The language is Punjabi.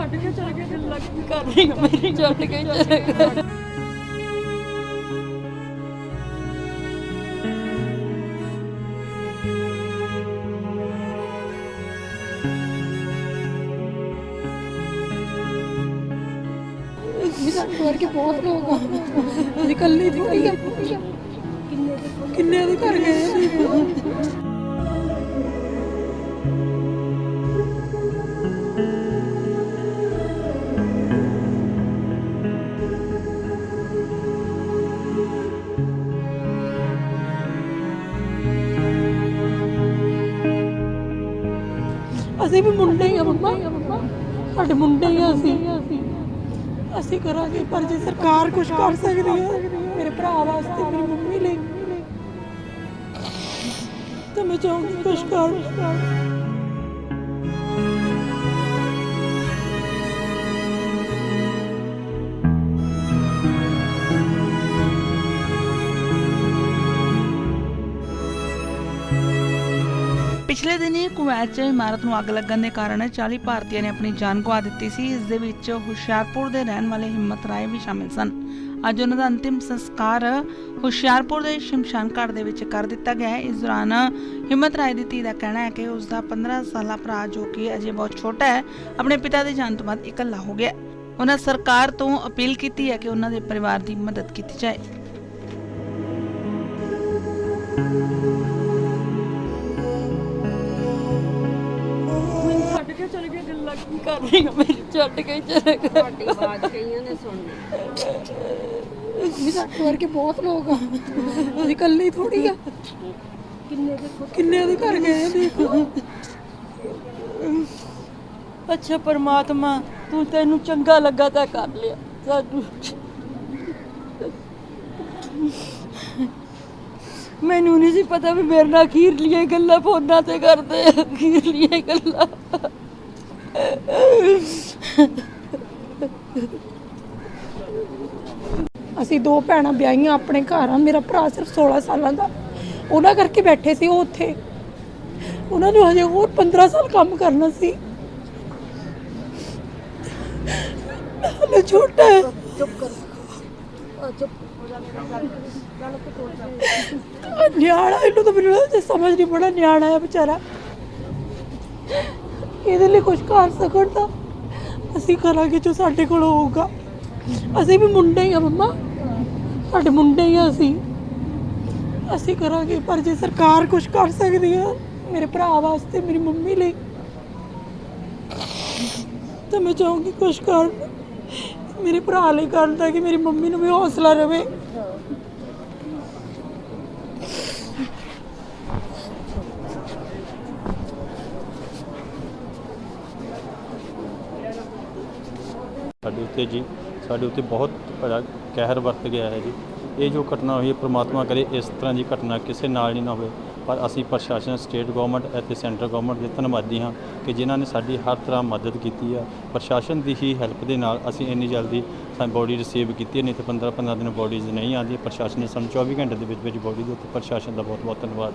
ਛੱਡ ਕੇ ਚਲੇ ਗਏ ਗੱਲਾਂ ਕੀ ਕਰ ਰਹੀ ਹਾਂ ਮੇਰੀ ਛੱਡ ਕੇ ਚਲੇ ਗਏ ਵੀ ਸਾਡੇ ਵਰਗੇ ਬਹੁਤ ਲੋਕ ਆ ਅਸੀਂ ਇਕੱਲੇ ਥੋੜੀ ਅਸੀਂ ਵੀ ਮੁੰਡੇ ਹੀ ਆ ਮੰਮਾ। ਸਾਡੇ ਮੁੰਡੇ ਹੀ ਆ ਅਸੀਂ। ਅਸੀਂ ਕਰਾਂਗੇ, ਪਰ ਜੇ ਸਰਕਾਰ ਕੁਝ ਕਰ ਸਕਦੀ ਹੈ ਮੇਰੇ ਭਰਾ ਵਾਸਤੇ, ਮੇਰੀ ਮੰਮੀ ਲਈ। ਤਾਂ ਮੈਂ ਚਾਹੂੰਗੀ ਕੁਝ ਕਰ। ਪਿਛਲੇ ਦਿਨੀ ਕੁਵੈਤ 'ਚ ਇਮਾਰਤ ਨੂੰ ਅੱਗ ਲੱਗਣ ਦੇ ਕਾਰਨ 40 ਭਾਰਤੀਆਂ ਨੇ ਆਪਣੀ ਜਾਨ ਗਵਾ ਦਿੱਤੀ ਸੀ। ਇਸ ਦੇ ਵਿੱਚ ਹੁਸ਼ਿਆਰਪੁਰ ਦੇ ਰਹਿਣ ਵਾਲੇ ਹਿੰਮਤ ਰਾਏ ਵੀ ਸ਼ਾਮਿਲ ਸਨ। ਅੱਜ ਉਹਨਾਂ ਦਾ ਅੰਤਿਮ ਸੰਸਕਾਰ ਹੁਸ਼ਿਆਰਪੁਰ ਦੇ ਸ਼ਮਸ਼ਾਨ ਘਾਟ ਦੇ ਵਿੱਚ ਕਰ ਦਿੱਤਾ ਗਿਆ ਹੈ। ਇਸ ਦੌਰਾਨ ਹਿੰਮਤ ਰਾਏ ਦੀ ਧੀ ਦਾ ਕਹਿਣਾ ਹੈ ਕਿ ਉਸ ਦਾ 15 ਸਾਲਾ ਭਰਾ ਜੋ ਕਿ ਅਜੇ ਬਹੁਤ ਛੋਟਾ ਹੈ, ਆਪਣੇ ਪਿਤਾ ਦੀ ਜਾਨ ਤੋਂ ਬਾਅਦ ਇਕੱਲਾ ਹੋ ਗਿਆ ਉਹਨਾਂ ਸਰਕਾਰ ਤੋਂ ਅਪੀਲ ਕੀਤੀ ਹੈ ਕਿ ਉਹਨਾਂ ਦੇ ਪਰਿਵਾਰ ਦੀ ਮਦਦ ਕੀਤੀ ਜਾਏ। ਚਲੇ ਗਏ ਗੱਲਾਂ ਕੀ ਕਰ ਰਹੀ ਹਾਂ ਮੇਰੀ ਛੱਡ ਕੇ ਚਲੇ ਗਏ। ਤੁਹਾਡੀ ਆਵਾਜ਼ ਕਈਆਂ ਨੇ ਸੁਣਨੀ ਵੀ ਸਾਡੇ ਵਰਗੇ ਬਹੁਤ ਲੋਕ ਆ। ਅਸੀਂ ਇਕੱਲੇ ਥੋੜੀ ਆ। ਕਿੰਨੇ ਦੇ ਕਿੰਨੇ ਦੇ ਘਰ ਗਏ ਦੇਖੋ ਅੱਛਾ ਪਰਮਾਤਮਾ ਤੂੰ ਤੈਨੂੰ ਚੰਗਾ ਲੱਗਾ ਤਾਂ ਕਰ ਲਿਆ ਸਾਨੂੰ ਮੈਨੂੰ ਨਹੀਂ ਸੀ ਪਤਾ ਵੀ ਮੇਰੇ ਨਾਲ ਖੀਰ ਲੀਆਂ ਗੱਲਾਂ ਫੋਨਾਂ ਤੇ ਕਰਦੇ ਖੀਰ ਲੀਆਂ ਗੱਲਾਂ। ਅਸੀਂ ਦੋ ਭੈਣਾਂ ਵਿਆਹੀਆਂ ਆਪਣੇ ਘਰ ਆ, ਮੇਰਾ ਭਰਾ ਸਿਰਫ 16 ਸਾਲਾਂ ਦਾ। ਉਹਨਾਂ ਕਰਕੇ ਬੈਠੇ ਸੀ ਉਹ ਉੱਥੇ। ਉਹਨਾਂ ਨੂੰ ਹਜੇ ਹੋਰ 15 ਸਾਲ ਕੰਮ ਕਰਨਾ ਸੀ। ਹਲੇ ਛੋਟਾ ਹੈ। ਚੁੱਪ ਕਰ ਨਿਆਣਾ, ਇਹਨੂੰ ਤਾਂ ਮੈਨੂੰ ਸਮਝ ਨਹੀਂ ਪੜਾ ਨਿਆਣਾ ਹੈ ਵਿਚਾਰਾ। ਇਹਦੇ ਲਈ ਕੁਝ ਕਰ ਸਕਣ ਤਾਂ ਅਸੀਂ ਕਰਾਂਗੇ ਜੋ ਸਾਡੇ ਕੋਲ ਹੋਊਗਾ। ਅਸੀਂ ਵੀ ਮੁੰਡੇ ਹੀ ਆ ਮੰਮਾ। ਸਾਡੇ ਮੁੰਡੇ ਹੀ ਆ ਅਸੀਂ। ਅਸੀਂ ਕਰਾਂਗੇ, ਪਰ ਜੇ ਸਰਕਾਰ ਕੁਝ ਕਰ ਸਕਦੀ ਹੈ ਮੇਰੇ ਭਰਾ ਵਾਸਤੇ, ਮੇਰੀ ਮੰਮੀ ਲਈ, ਤਾਂ ਮੈਂ ਚਾਹੂੰਗੀ ਕੁਝ ਕਰ ਮੇਰੇ ਭਰਾ ਲਈ ਕਰਨ ਕਰਦਾ ਕਿ ਮੇਰੀ ਮੰਮੀ ਨੂੰ ਵੀ ਹੌਸਲਾ ਰਵੇ। ਸਾਡੇ ਉੱਤੇ ਜੀ ਸਾਡੇ ਉੱਤੇ ਬਹੁਤ ਬੜਾ ਕਹਿਰ ਵਰਤ ਗਿਆ ਹੈ ਜੀ। ਇਹ ਜੋ ਘਟਨਾ ਹੋਈ ਹੈ ਪ੍ਰਮਾਤਮਾ ਕਰੇ ਇਸ ਤਰ੍ਹਾਂ ਦੀ ਘਟਨਾ ਕਿਸੇ ਨਾਲ ਨਹੀਂ ਨਾ ਹੋਵੇ। ਪਰ ਅਸੀਂ ਪ੍ਰਸ਼ਾਸਨ ਸਟੇਟ ਗਵਰਨਮੈਂਟ ਅਤੇ ਸੈਂਟਰ ਗਵਰਨਮੈਂਟ ਦੇ ਧੰਨਵਾਦੀ ਹਾਂ ਕਿ ਜਿਨ੍ਹਾਂ ਨੇ ਸਾਡੀ ਹਰ ਤਰ੍ਹਾਂ ਮਦਦ ਕੀਤੀ ਹੈ ਪ੍ਰਸ਼ਾਸਨ ਦੀ ਹੀ ਹੈਲਪ ਦੇ ਨਾਲ ਅਸੀਂ ਇੰਨੀ ਜਲਦੀ ਸਾਨੂੰ ਬੋਡੀ ਰਿਸੀਵ ਕੀਤੀ ਹੈ, ਨਹੀਂ ਤਾਂ 15 15 ਦਿਨ ਬੋਡੀਜ਼ ਨਹੀਂ ਆਉਂਦੀ ਪ੍ਰਸ਼ਾਸਨ ਨੇ ਸਾਨੂੰ 24 ਘੰਟੇ ਦੇ ਵਿੱਚ ਵਿੱਚ ਬੋਡੀ ਦਿੱਤੀ। ਪ੍ਰਸ਼ਾਸਨ ਦਾ ਬਹੁਤ ਬਹੁਤ ਧੰਨਵਾਦ।